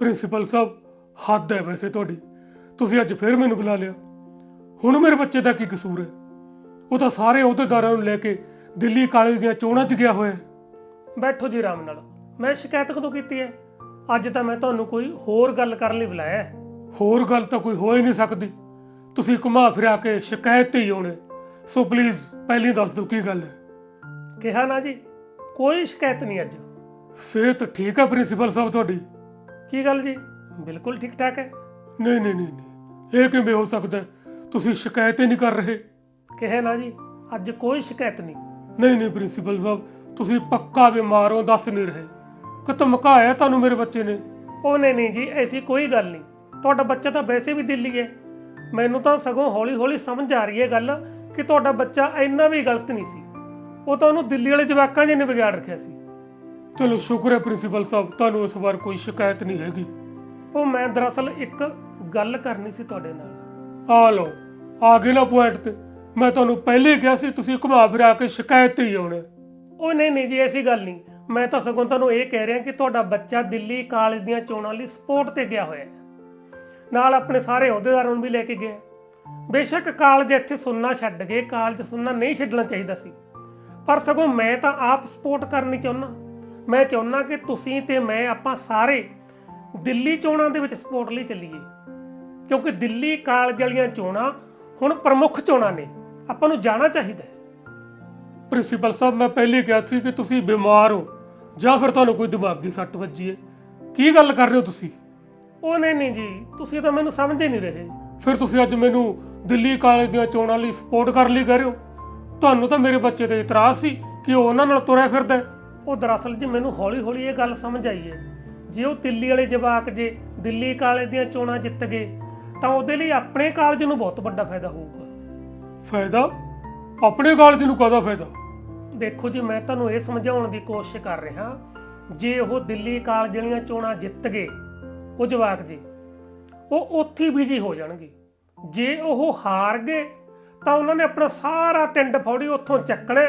Principal ਸਾਹਿਬ ਹੱਦ ਹੈ ਵੈਸੇ ਤੁਹਾਡੀ। ਤੁਸੀਂ ਅੱਜ ਫਿਰ ਮੈਨੂੰ ਬੁਲਾ ਲਿਆ। ਹੁਣ ਮੇਰੇ ਬੱਚੇ ਦਾ ਕੀ ਕਸੂਰ ਹੈ? ਉਹ ਤਾਂ ਸਾਰੇ ਅਹੁਦੇਦਾਰਾਂ ਨੂੰ ਲੈ ਕੇ ਦਿੱਲੀ ਕਾਲਜ ਦੀਆਂ ਚੋਣਾਂ 'ਚ ਗਿਆ ਹੋਇਆ ਬੈਠੋ ਜੀ ਆਰਾਮ ਨਾਲ। ਮੈਂ ਸ਼ਿਕਾਇਤ ਕਦੋਂ ਕੀਤੀ ਹੈ? ਅੱਜ ਤਾਂ ਮੈਂ ਤੁਹਾਨੂੰ ਕੋਈ ਹੋਰ ਗੱਲ ਕਰਨ ਲਈ ਬੁਲਾਇਆ ਹੈ। ਹੋਰ ਗੱਲ ਤਾਂ ਕੋਈ ਹੋ ਹੀ ਨਹੀਂ ਸਕਦੀ। ਤੁਸੀਂ ਘੁਮਾ ਫਿਰਾ ਕੇ ਸ਼ਿਕਾਇਤ ਤੇ ਹੀ ਆਉਣੇ ਸੋ ਪਲੀਜ਼ ਪਹਿਲੀ ਦੱਸ ਦਿਓ ਕੀ ਗੱਲ ਹੈ। ਕਿਹਾ ਨਾ ਜੀ ਕੋਈ ਸ਼ਿਕਾਇਤ ਨਹੀਂ ਅੱਜ। ਸਿਹਤ ਠੀਕ ਹੈ ਪ੍ਰਿੰਸੀਪਲ ਸਾਹਿਬ ਤੁਹਾਡੀ? ਕੀ ਗੱਲ ਜੀ? ਬਿਲਕੁਲ ਠੀਕ ਠਾਕ ਹੈ? ਨਹੀਂ ਨਹੀਂ ਨਹੀਂ ਨਹੀਂ। ਇਹ ਕਿਵੇਂ ਹੋ ਸਕਦਾ ਹੈ? ਤੁਸੀਂ ਸ਼ਿਕਾਇਤ ਹੀ ਨਹੀਂ ਕਰ ਰਹੇ। ਕਿਹਾ ਨਾ ਜੀ ਅੱਜ ਕੋਈ ਸ਼ਿਕਾਇਤ ਨਹੀਂ। ਨਹੀਂ ਨਹੀਂ ਪ੍ਰਿੰਸੀਪਲ ਸਾਹਿਬ ਤੁਸੀਂ ਪੱਕਾ ਬਿਮਾਰ ਹੋ ਦੱਸ ਨਹੀਂ ਰਹੇ। ਕਿ ਧਮਕਾਇਆ ਤੁਹਾਨੂੰ ਮੇਰੇ ਬੱਚੇ ਨੇ। ਉਹ ਨਹੀਂ ਨਹੀਂ ਜੀ ਐਸੀ ਕੋਈ ਗੱਲ ਨਹੀਂ। ਤੁਹਾਡਾ ਬੱਚਾ ਤਾਂ ਵੈਸੇ ਵੀ ਦਿੱਲੀ ਹੈ। ਮੈਨੂੰ ਤਾਂ ਸਗੋਂ ਹੌਲੀ ਹੌਲੀ ਸਮਝ ਆ ਰਹੀ ਹੈ ਗੱਲ ਕਿ ਤੁਹਾਡਾ ਬੱਚਾ ਇੰਨਾ ਵੀ ਗਲਤ ਨਹੀਂ ਸੀ। ਉਹ ਤਾਂ ਉਹਨੂੰ ਦਿੱਲੀ ਵਾਲੇ ਜਵਾਕਾਂ ਜਿਹਨੇ ਵਿਗਾੜ ਰੱਖਿਆ ਸੀ। ਚਲੋ ਸ਼ੁਕਰ ਹੈ ਪ੍ਰਿੰਸੀਪਲ ਸਾਹਿਬ ਤੁਹਾਨੂੰ ਇਸ ਵਾਰ ਕੋਈ ਸ਼ਿਕਾਇਤ ਨਹੀਂ ਹੈਗੀ। ਉਹ ਮੈਂ ਦਰਅਸਲ ਇੱਕ ਗੱਲ ਕਰਨੀ ਸੀ ਤੁਹਾਡੇ ਨਾਲ। ਆ ਲਓ ਆ ਗਏ ਨਾ ਪੁਆਇੰਟ ਤੇ। ਮੈਂ ਤੁਹਾਨੂੰ ਪਹਿਲੇ ਕਿਹਾ ਸੀ ਤੁਸੀਂ ਘੁਮਾ ਫਿਰਾ ਕੇ ਸ਼ਿਕਾਇਤ ਤੇ ਹੀ ਆਉਣਾ ਉਹ ਨਹੀਂ ਨਹੀਂ ਜੀ ਐਸੀ ਗੱਲ ਨਹੀਂ। ਮੈਂ ਤਾਂ ਸਗੋਂ ਤੁਹਾਨੂੰ ਇਹ ਕਹਿ ਰਿਹਾ ਕਿ ਤੁਹਾਡਾ ਬੱਚਾ ਦਿੱਲੀ ਕਾਲਜ ਦੀਆਂ ਚੋਣਾਂ ਲਈ ਸਪੋਰਟ ਤੇ ਗਿਆ ਹੋਇਆ ਹੈ। ਨਾਲ ਆਪਣੇ ਸਾਰੇ ਅਹੁਦੇਦਾਰਾਂ ਨੂੰ ਵੀ ਲੈ ਕੇ ਗਿਆ। ਬੇਸ਼ੱਕ ਕਾਲਜ ਇੱਥੇ ਸੁਣਨਾ ਛੱਡ ਗਏ ਕਾਲਜ ਸੁਣਨਾ ਨਹੀਂ ਛੱਡਣਾ ਚਾਹੀਦਾ ਸੀ। ਪਰ ਸਗੋਂ ਮੈਂ ਤਾਂ ਆਪ ਸਪੋਰਟ ਕਰਨੀ ਚਾਹੁੰਦਾ। ਮੈਂ ਚਾਹੁੰਦਾ ਕਿ ਤੁਸੀਂ ਤੇ ਮੈਂ ਆਪਾਂ ਸਾਰੇ ਦਿੱਲੀ ਚੋਣਾਂ ਦੇ ਵਿੱਚ ਸਪੋਰਟ ਲਈ ਚੱਲੀਏ। ਕਿਉਂਕਿ ਦਿੱਲੀ ਕਾਲਜ ਵਾਲੀਆਂ ਚੋਣਾਂ ਹੁਣ ਪ੍ਰਮੁੱਖ ਚੋਣਾਂ ਨੇ। ਆਪਾਂ ਨੂੰ ਜਾਣਾ ਚਾਹੀਦਾ ਹੈ। ਪ੍ਰਿੰਸੀਪਲ ਸਾਹਿਬ ਮੈਂ ਪਹਿਲੇ ਕਿਹਾ ਸੀ ਕਿ ਤੁਸੀਂ ਬਿਮਾਰ ਹੋ ਜਾਂ ਫਿਰ ਤੁਹਾਨੂੰ ਕੋਈ ਦਿਮਾਗੀ ਸੱਟ ਵੱਜੀ ਹੈ। ਕੀ ਗੱਲ ਕਰ ਰਹੇ ਹੋ ਤੁਸੀਂ? ਉਹ ਨਹੀਂ ਨਹੀਂ ਜੀ ਤੁਸੀਂ ਤਾਂ ਮੈਨੂੰ ਸਮਝ ਹੀ ਨਹੀਂ ਰਹੇ। ਫਿਰ ਤੁਸੀਂ ਅੱਜ ਮੈਨੂੰ ਦਿੱਲੀ ਕਾਲਜ ਦੀਆਂ ਚੋਣਾਂ ਲਈ ਸਪੋਰਟ ਕਰਨ ਲਈ ਕਹਿ ਰਹੇ ਹੋ? ਤੁਹਾਨੂੰ ਤਾਂ ਮੇਰੇ ਬੱਚੇ ਤੇ ਇਤਰਾਜ਼ ਸੀ ਕਿ ਉਹ ਉਹਨਾਂ ਨਾਲ ਤੁਰਿਆ ਫਿਰਦਾ ਹੈ। ਉਹ ਦਰਅਸਲ ਜੀ ਮੈਨੂੰ ਹੌਲੀ ਹੌਲੀ ਇਹ ਗੱਲ ਸਮਝ ਆਈ ਹੈ। ਜੇ ਉਹ ਦਿੱਲੀ ਵਾਲੇ ਜਵਾਕ ਜੇ ਦਿੱਲੀ ਕਾਲਜ ਦੀਆਂ ਚੋਣਾਂ ਜਿੱਤ ਗਏ ਤਾਂ ਉਹਦੇ ਲਈ ਆਪਣੇ ਕਾਲਜ ਨੂੰ ਬਹੁਤ ਵੱਡਾ ਫਾਇਦਾ ਹੋਊਗਾ। ਫਾਇਦਾ? ਆਪਣੇ ਕਾਲਜ ਨੂੰ ਕਾਹਦਾ ਫਾਇਦਾ? ਦੇਖੋ ਜੀ ਮੈਂ ਤੁਹਾਨੂੰ ਇਹ ਸਮਝਾਉਣ ਦੀ ਕੋਸ਼ਿਸ਼ ਕਰ ਰਿਹਾ ਜੇ ਉਹ ਦਿੱਲੀ ਕਾਲਜ ਦੀਆਂ ਚੋਣਾਂ ਜਿੱਤ ਗਏ ਉਹ ਜਵਾਕ ਜੀ ਉਹ ਉੱਥੇ ਬਿਜ਼ੀ ਹੋ ਜਾਣਗੇ। ਜੇ ਉਹ ਹਾਰ ਗਏ ਤਾਂ ਉਹਨਾਂ ਨੇ ਆਪਣਾ ਸਾਰਾ ਟਿੰਡ ਫੌੜੀ ਉੱਥੋਂ ਚੱਕਣਾ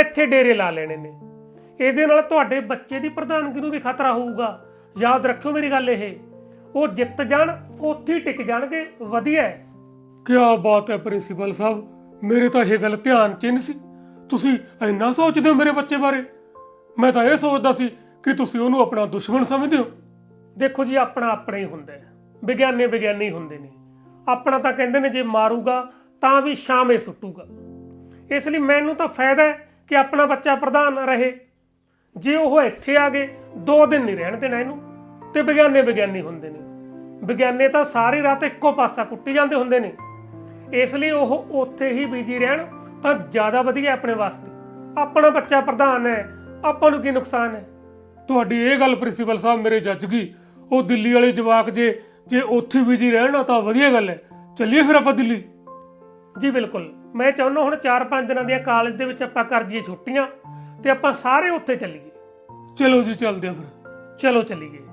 ਇੱਥੇ ਡੇਰੇ ਲਾ ਲੈਣੇ ਨੇ। ਇਹਦੇ ਨਾਲ ਤੁਹਾਡੇ ਬੱਚੇ ਦੀ ਪ੍ਰਧਾਨਗੀ ਨੂੰ ਵੀ ਖਤਰਾ ਹੋਊਗਾ। ਯਾਦ ਰੱਖਿਓ ਮੇਰੀ ਗੱਲ ਇਹ ਉਹ ਜਿੱਤ ਜਾਣ ਉੱਥੇ ਹੀ ਟਿਕ ਜਾਣਗੇ ਵਧੀਆ ਹੈ। ਕਿਆ ਬਾਤ ਹੈ ਪ੍ਰਿੰਸੀਪਲ ਸਾਹਿਬ ਮੇਰੇ ਤਾਂ ਇਹ ਗੱਲ ਧਿਆਨ 'ਚ ਨਹੀਂ ਸੀ। ਤੁਸੀਂ ਇੰਨਾ ਸੋਚਦੇ ਹੋ ਮੇਰੇ ਬੱਚੇ ਬਾਰੇ? ਮੈਂ ਤਾਂ ਇਹ ਸੋਚਦਾ ਸੀ ਕਿ ਤੁਸੀਂ ਉਹਨੂੰ ਆਪਣਾ ਦੁਸ਼ਮਣ ਸਮਝਦੇ ਹੋ। ਦੇਖੋ ਜੀ ਆਪਣਾ ਆਪਣਾ ਹੀ ਹੁੰਦਾ ਹੈ। ਵਿਗਿਆਨੀ ਵਿਗਿਆਨੀ ਹੁੰਦੇ ਨੇ। ਆਪਣਾ ਤਾਂ ਕਹਿੰਦੇ ਨੇ ਜੇ ਮਾਰੂਗਾ ਤਾਂ ਵੀ ਸ਼ਾਮੇ ਸੁੱਟੂਗਾ। ਇਸ ਲਈ ਮੈਨੂੰ ਤਾਂ ਫਾਇਦਾ ਹੈ ਕਿ ਆਪਣਾ ਬੱਚਾ ਪ੍ਰਧਾਨ ਰਹੇ। ਜੇ ਉਹ ਇੱਥੇ ਆ ਗਏ ਦੋ ਦਿਨ ਨਹੀਂ ਰਹਿਣ ਦੇਣਾ ਇਹਨੂੰ ਤੇ ਵਿਗਿਆਨੀ ਵਿਗਿਆਨੀ ਹੁੰਦੇ ਨੇ। ਵਿਗਿਆਨੀ ਤਾਂ ਸਾਰੀ ਰਾਤ ਇੱਕੋ ਪਾਸਾ ਕੁੱਟੀ ਜਾਂਦੇ ਹੁੰਦੇ ਨੇ। ਇਸ ਲਈ ਉਹ ਉੱਥੇ ਹੀ ਬਿਜ਼ੀ ਰਹਿਣ ਤਾਂ ਜ਼ਿਆਦਾ ਵਧੀਆ ਆਪਣੇ ਵਾਸਤੇ। ਆਪਣਾ ਬੱਚਾ ਪ੍ਰਧਾਨ ਹੈ ਆਪਾਂ ਨੂੰ ਕੀ ਨੁਕਸਾਨ ਹੈ? ਤੁਹਾਡੀ ਇਹ ਗੱਲ ਪ੍ਰਿੰਸੀਪਲ ਸਾਹਿਬ ਮੇਰੇ ਜੱਜ ਗਈ ਉਹ ਦਿੱਲੀ ਵਾਲੇ ਜਵਾਕ ਜੇ ਜੇ ਉੱਥੇ ਬਿਜ਼ੀ ਰਹਿਣਾ ਤਾਂ ਵਧੀਆ ਗੱਲ ਹੈ। ਚੱਲੀਏ ਫਿਰ ਆਪਾਂ ਦਿੱਲੀ। ਜੀ ਬਿਲਕੁਲ। ਮੈਂ ਚਾਹੁੰਦਾ ਹੁਣ 4-5 ਦਿਨਾਂ ਦੀਆਂ ਕਾਲਜ ਦੇ ਵਿੱਚ ਆਪਾਂ ਕਰ ਜੀਏ ਛੁੱਟੀਆਂ। ਤੇ ਆਪਾਂ ਸਾਰੇ ਉੱਥੇ ਚੱਲੀਏ। ਚਲੋ ਜੀ ਚੱਲਦੇ ਹਾਂ ਫਿਰ। ਚਲੋ ਚੱਲੀਏ।